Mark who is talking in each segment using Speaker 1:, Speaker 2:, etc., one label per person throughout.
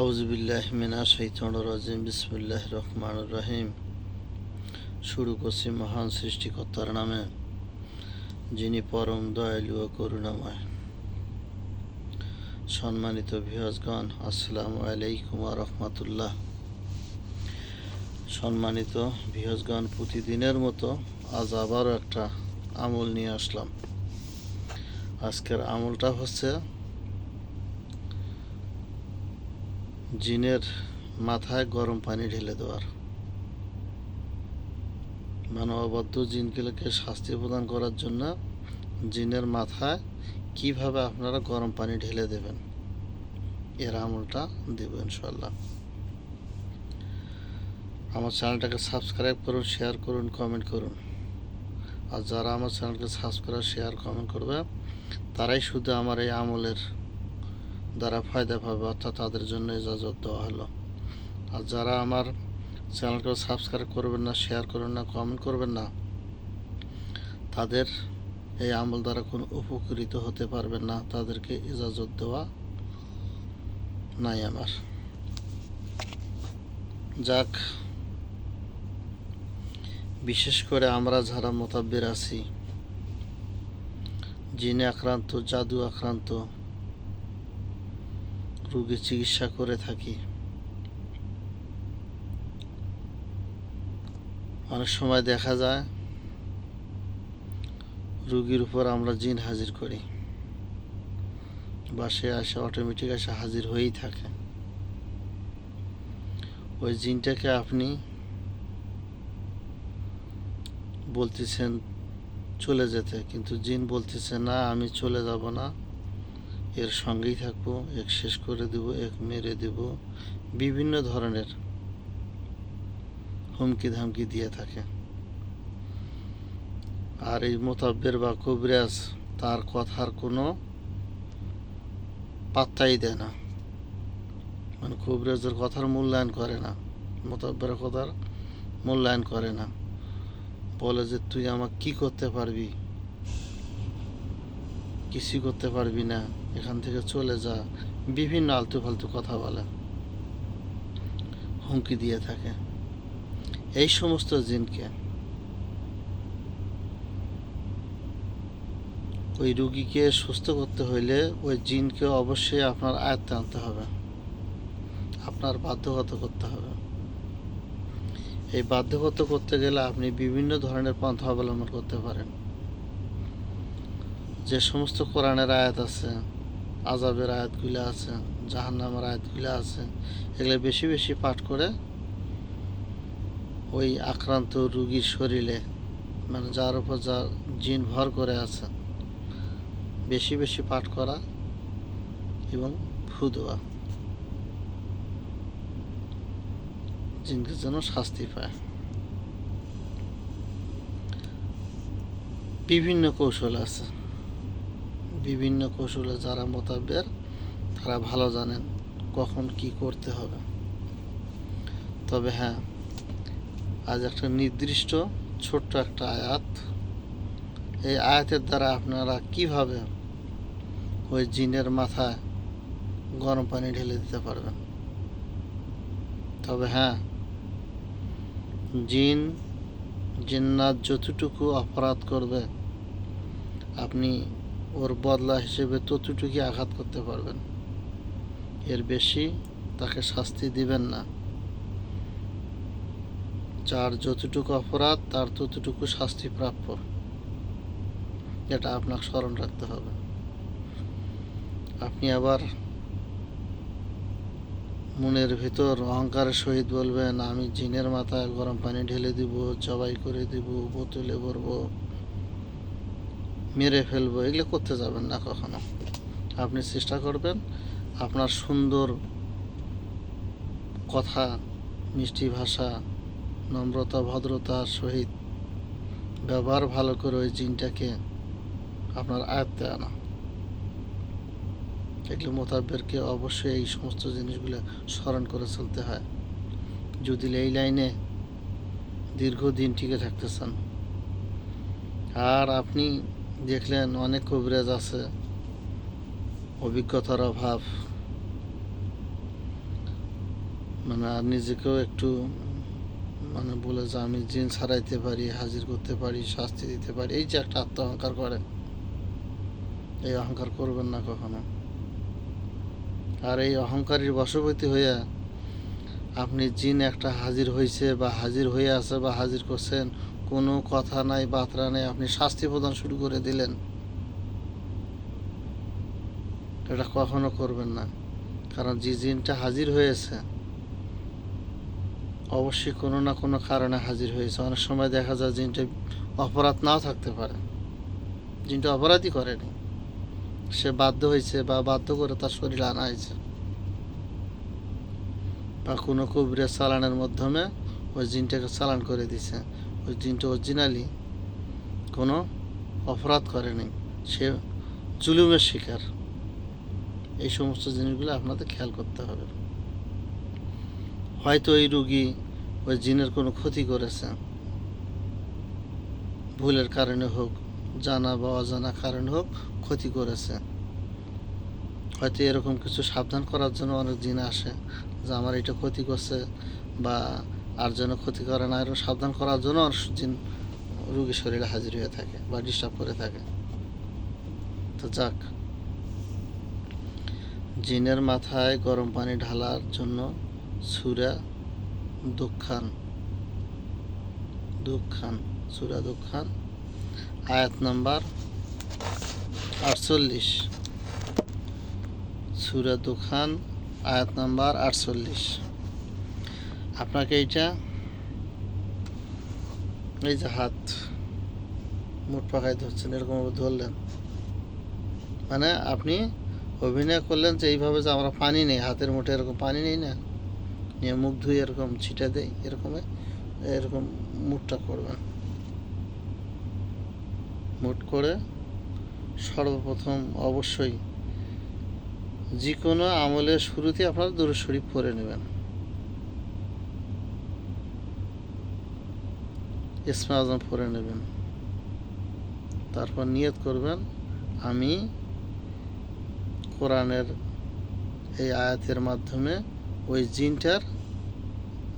Speaker 1: আউজবিল্লাহ মিনা শৈতন রাজিম বিসমুল্লাহ রহমান রহিম। শুরু করছি মহান সৃষ্টিকর্তার নামে, যিনি পরম দয়ালু ও করুণাময়। সম্মানিত ভিহজগণ আসসালামু আলাইকুম রহমতুল্লাহ। সম্মানিত ভিহজগণ প্রতিদিনের মতো আজ আবারও একটা আমল নিয়ে আসলাম। আজকের আমলটা হচ্ছে জিনের মাথায় গরম পানি ঢেলে দেওয়ার। মানববদ্ধ জিনগুলোকে শাস্তি প্রদান করার জন্য জিনের মাথায় কীভাবে আপনারা গরম পানি ঢেলে দেবেন? এর আমলটা দেব ইনশাল্লাহ আমার চ্যানেলটাকে সাবস্ক্রাইব করুন, শেয়ার করুন, কমেন্ট করুন। আর যারা আমার চ্যানেলকে সাবস্ক্রাইব, শেয়ার, কমেন্ট করবে, তারাই শুধু আমার এই আমলের দ্বারা ফায়দা পাবে, অর্থাৎ তাদের জন্য ইজাজত দেওয়া হলো। আর যারা আমার চ্যানেলকে সাবস্ক্রাইব করবেন না শেয়ার করবেন না কমেন্ট করবেন না, তাদের এই আমল দ্বারা কোনো উপকৃত হতে পারবেন না, তাদেরকে ইজাজত দেওয়া নাই আমার। যাক, বিশেষ করে আমরা যারা মোতাব্বের আছি, জিনে আক্রান্ত, জাদু আক্রান্ত রোগী চিকিৎসা করে থাকি। অনেক সময় দেখা যায়, রুগীর উপর আমরা জিন হাজির করি। বা সে আসে অটোমেটিক এসে হাজির হয়েই থাকে। ওই জিনটাকে আপনি বলতেছেন চলে যেতে, কিন্তু জিন বলতেছে, না, আমি চলে যাব না। এর সঙ্গেই থাকব, এক শেষ করে দেব, এক মেরে দেব, বিভিন্ন ধরনের হুমকি ধামকি দিয়ে থাকে। আর এই মোতাব্বের বা কবিরাজ তার কথার কোনো পাত্তাই দেয় না। মানে কবিরাজের কথার মূল্যায়ন করে না, মোতাব্বের কথার মূল্যায়ন করে না। বলে যে, তুই আমাকে কি করতে পারবি? কিছুই করতে পারবি না। এখান থেকে চলে যা। বিভিন্ন আলতু ফালতু কথা বলে। হুমকি দিয়ে থাকে। এই সমস্ত জিনকে। ওই রুগীকে সুস্থ করতে হইলে ওই জিনকে অবশ্যই আপনার আয়ত্তে আনতে হবে। আপনার বাধ্যগত করতে হবে। এই বাধ্যগত করতে গেলে আপনি বিভিন্ন ধরনের পন্থা অবলম্বন করতে পারেন। যে সমস্ত কোরআনের আয়াত আছে আজাবের আয়াতগুলো আছে, জাহান্নামের আয়াতগুলো আছে, এগুলো বেশি বেশি পাঠ করে ওই আক্রান্ত রুগীর শরীরে মানে যার উপর যা জিন ভর করে আছে, বেশি বেশি পাঠ করা এবং ফু দেওয়া জিনকে যেন শাস্তি পায়। বিভিন্ন কৌশল আছে। বিভিন্ন কৌশলে যারা মোতাবের তারা ভালো জানেন কখন কি করতে হবে। তবে হ্যাঁ আজ একটা নির্দিষ্ট ছোট্ট একটা আয়াত। এই আয়াতের দ্বারা আপনারা কীভাবে ওই জিনের মাথায় গরম পানি ঢেলে দিতে পারবেন? তবে হ্যাঁ জিন, জিন্নাত যতটুকু অপরাধ করবে, আপনি ওর বদলা হিসেবে ততটুকুই আঘাত করতে পারবেন। এর বেশি তাকে শাস্তি দিবেন না। যার যতটুকু অপরাধ, তার ততটুকু শাস্তি প্রাপ্য। এটা আপনাকে স্মরণ রাখতে হবে। আপনি আবার মনের ভিতর অহংকারের সহিত বলবেন, আমি জিনের মাথায় গরম পানি ঢেলে দিব, জবাই করে দিব, বোতলে ভরবো। মেরে ফেলব, এগুলো করতে যাবেন না কখনো। আপনি চেষ্টা করবেন আপনার সুন্দর কথা, মিষ্টি ভাষা, নম্রতা ভদ্রতার সহিত ব্যবহার ভালো করে ওই জিনটাকে আপনার আয়ত্তে আনা। এগুলো মোতাবেরকে অবশ্যই এই সমস্ত জিনিসগুলো স্মরণ করে চলতে হয়। যদি এই লাইনে দীর্ঘদিন টিকে থাকতে চান। আর আপনি দেখলেন অনেক কবিরাজ আছে, অভিজ্ঞতার অভাব। মানে আর নিজেকেও একটু মানে বলে যে আমি জিন ছাড়াইতে পারি, হাজির করতে পারি, শাস্তি দিতে পারি, এই যে একটা আত্ম অহংকার করে এই অহংকার করবেন না কখনো। আর এই অহংকারীর বশবর্তী হইয়া আপনি জিন একটা হাজির হয়েছে বা হাজির হয়ে আছে বা হাজির করছেন কোনো কথা নাই বার্তা নাই, আপনি শাস্তি প্রদান শুরু করে দিলেন। এটা কখনো করবেন না, কারণ যে জিনটা হাজির হয়েছে, অবশ্যই কোনো না কোনো কারণে হাজির হয়েছে। অনেক সময় দেখা যায় জিনটা অপরাধ নাও থাকতে পারে। জিনটা অপরাধই করেনি। সে বাধ্য হয়েছে বা বাধ্য করে তার শরীর আনা হয়েছে। বা কোনো কবিরের চালানের মাধ্যমে ওই জিনটাকে চালান করে দিছে ওই জিনটা অরিজিনালি কোনো অপরাধ করেনি। সে জুলুমের শিকার। এই সমস্ত জিনিসগুলো আপনাদের খেয়াল করতে হবে। হয়তো ওই রুগী ওই জিনের কোনো ক্ষতি করেছে। ভুলের কারণে হোক, জানা বা অজানা কারণে হোক ক্ষতি করেছে। হয়তো এরকম কিছু সাবধান করার জন্য অনেক জিন আসে যে, আমার এটা ক্ষতি করছে বা আর যেন ক্ষতি করে না, এরকম সাবধান করার জন্য অনেক জিন রুগীর শরীরে হাজির হয়ে থাকে বা ডিস্টার্ব করে থাকে। তো যাক। জিনের মাথায় গরম পানি ঢালার জন্য সুরা দুঃখান দুঃখান, সুরা দুঃখান, আয়াত নাম্বার আটচল্লিশ। সুরা দুখান, আয়াত নাম্বার আটচল্লিশ। আপনাকে এইটা, এই যে হাত মুঠ পাকায় ধরছেন, এরকম ধরলেন। মানে আপনি অভিনয় করলেন যে এইভাবে যে আমরা পানি নেই, হাতের মুঠে এরকম পানি নেই না? নিয়ে মুখ ধুয়ে এরকম ছিটা দেই, এরকম এরকম মুঠটা করবেন। মুঠ করে সর্বপ্রথম অবশ্যই যে কোনো আমলের শুরুতে আপনারা দুরু শরীফ পরে নেবেন। ইসমা আজম পরে নেবেন। তারপর নিয়ত করবেন, আমি কোরআনের এই আয়াতের মাধ্যমে ওই জিনটার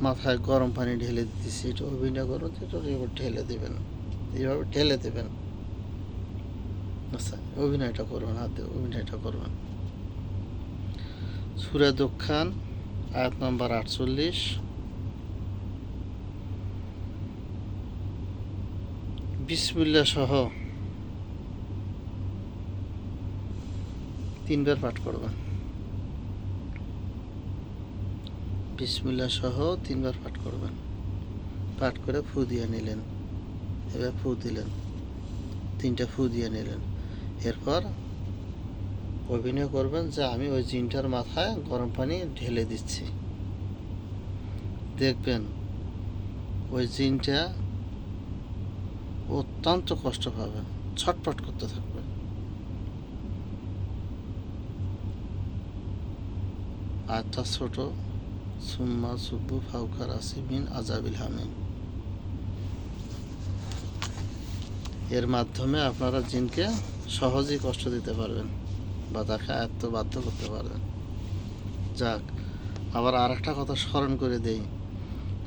Speaker 1: মাথায় গরম পানি ঢেলে দিতেছি। এটা অভিনয় করুন এটা ঢেলে দেবেন এইভাবে ঢেলে দেবেন। আচ্ছা অভিনয়টা করবেন, হাতে অভিনয়টা করবেন। সুরা দক্ষান আয়াত নম্বর আটচল্লিশ। বিসমিল্লা সহ তিনবার পাঠ করবেন বিসমিল্লা সহ তিনবার পাঠ করবেন পাঠ করে ফু দিয়ে নিলেন। এবার ফু দিলেন। তিনটা ফু দিয়ে নিলেন। এরপর অভিনয় করবেন যে আমি ওই জিনটার মাথায় গরম পানি ঢেলে দিচ্ছি। দেখবেন ওই জিনটা অত্যন্ত কষ্ট পাবে ছটপট করতে থাকবে আয়টা ছোট সুম্মা সুব্বু ফাউকার আসিমিন আজাবিল হামিম। এর মাধ্যমে আপনারা জিনকে সহজেই কষ্ট দিতে পারবেন বা তাকে আয়ত্ত বাধ্য করতে পারবেন। যাক, আবার আর একটা কথা স্মরণ করে দেই।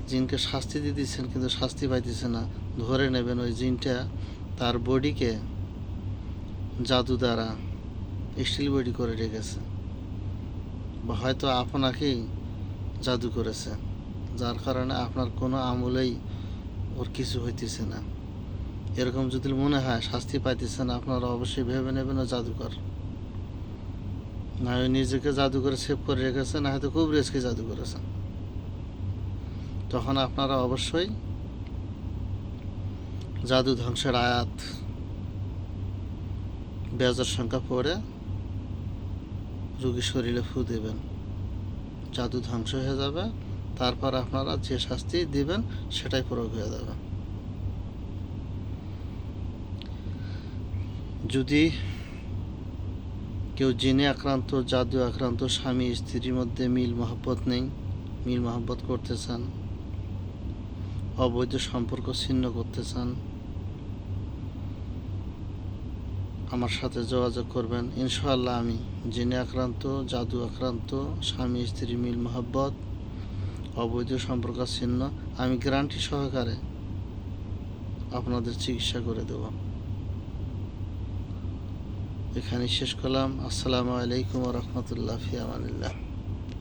Speaker 1: জিনকে শাস্তি দিয়ে দিচ্ছেন কিন্তু শাস্তি পাইতেছে না। ধরে নেবেন ওই জিনটা তার বডিকে জাদু দ্বারা স্টিল বডি করে রেখেছে। বা হয়তো আপনাকেই জাদু করেছে, যার কারণে আপনার কোনো আমলেই ওর কিছু হইতেছে না। এরকম যদি মনে হয় শাস্তি পাইতেছেন, আপনারা অবশ্যই ভেবে নেবেন ও জাদুকর না হয় নিজেকে জাদু করে সেভ করে রেখেছে, না হয়তো খুব রেসকে জাদু করেছেন তখন আপনারা অবশ্যই জাদু ধ্বংসের আয়াত। বেজার সংখ্যা পড়ে রুগীর শরীরে ফু দেবেন। জাদু ধ্বংস হয়ে যাবে, তারপর আপনারা যে শাস্তি দিবেন সেটাই প্রয়োগ হয়ে যাবে। যদি কেউ জিনে আক্রান্ত, জাদু আক্রান্ত, স্বামী, স্ত্রীর মধ্যে মিল, মহব্বত নেই, মিল, মহব্বত করতে চান, অবৈধ সম্পর্ক ছিন্ন করতে চান আমার সাথে যোগাযোগ করবেন। ইনশাআল্লাহ আমি জেনে আক্রান্ত, জাদু আক্রান্ত, স্বামী, স্ত্রী, মিল, মোহাব্বত, অবৈধ সম্পর্ক ছিন্ন, আমি গ্যারান্টি সহকারে আপনাদের চিকিৎসা করে দেব। এখানে শেষ করলাম। আসসালামু আলাইকুম রহমতুল্লাহ ফিয়ামানিল্লাহ